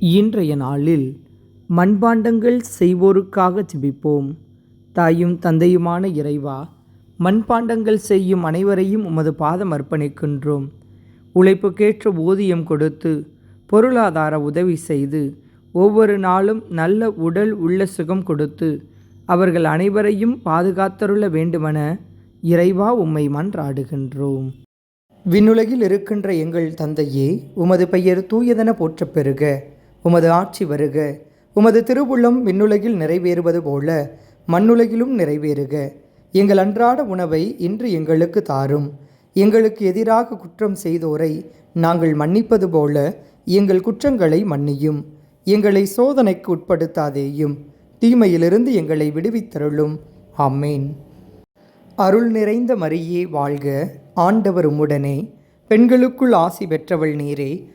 இன்றைய நாளில் மண்பாண்டங்கள் செய்வோருக்காக ஜிபிப்போம். தாயும் தந்தையுமான இறைவா மண்பாண்டங்கள் செய்யும் அனைவரையும் உமது பாதம் அர்ப்பணிக்கின்றோம். உழைப்புக்கேற்ற ஊதியம் கொடுத்து பொருளாதார உதவி செய்து ஒவ்வொரு நாளும் நல்ல உடல் உள்ள சுகம் கொடுத்து அவர்கள் அனைவரையும் பாதுகாத்தருள வேண்டுமென இறைவா உம்மை மன்றாடுகின்றோம். விண்ணுலகில் இருக்கின்ற எங்கள் தந்தையே உமது பெயர் தூயதென போற்றப் பெறுக உமது ஆட்சி வருக. உமது திருவுள்ளம் விண்ணுலகில் நிறைவேறுவது போல மண்ணுலகிலும் நிறைவேறுக. எங்கள் அன்றாட உணவை இன்று எங்களுக்கு தாரும். எங்களுக்கு எதிராக குற்றம் செய்தோரை நாங்கள் மன்னிப்பது போல எங்கள் குற்றங்களை மன்னியும். எங்களை சோதனைக்கு உட்படுத்தாதேயும் தீமையிலிருந்து எங்களை விடுவித்தருளும். ஆமேன். அருள் நிறைந்த மரியே வாழ்க. ஆண்டவர் உம்முடனே. பெண்களுக்குள் ஆசி பெற்றவள் நீரே.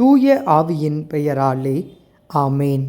தூய ஆவியின் பெயராலே ஆமேன்.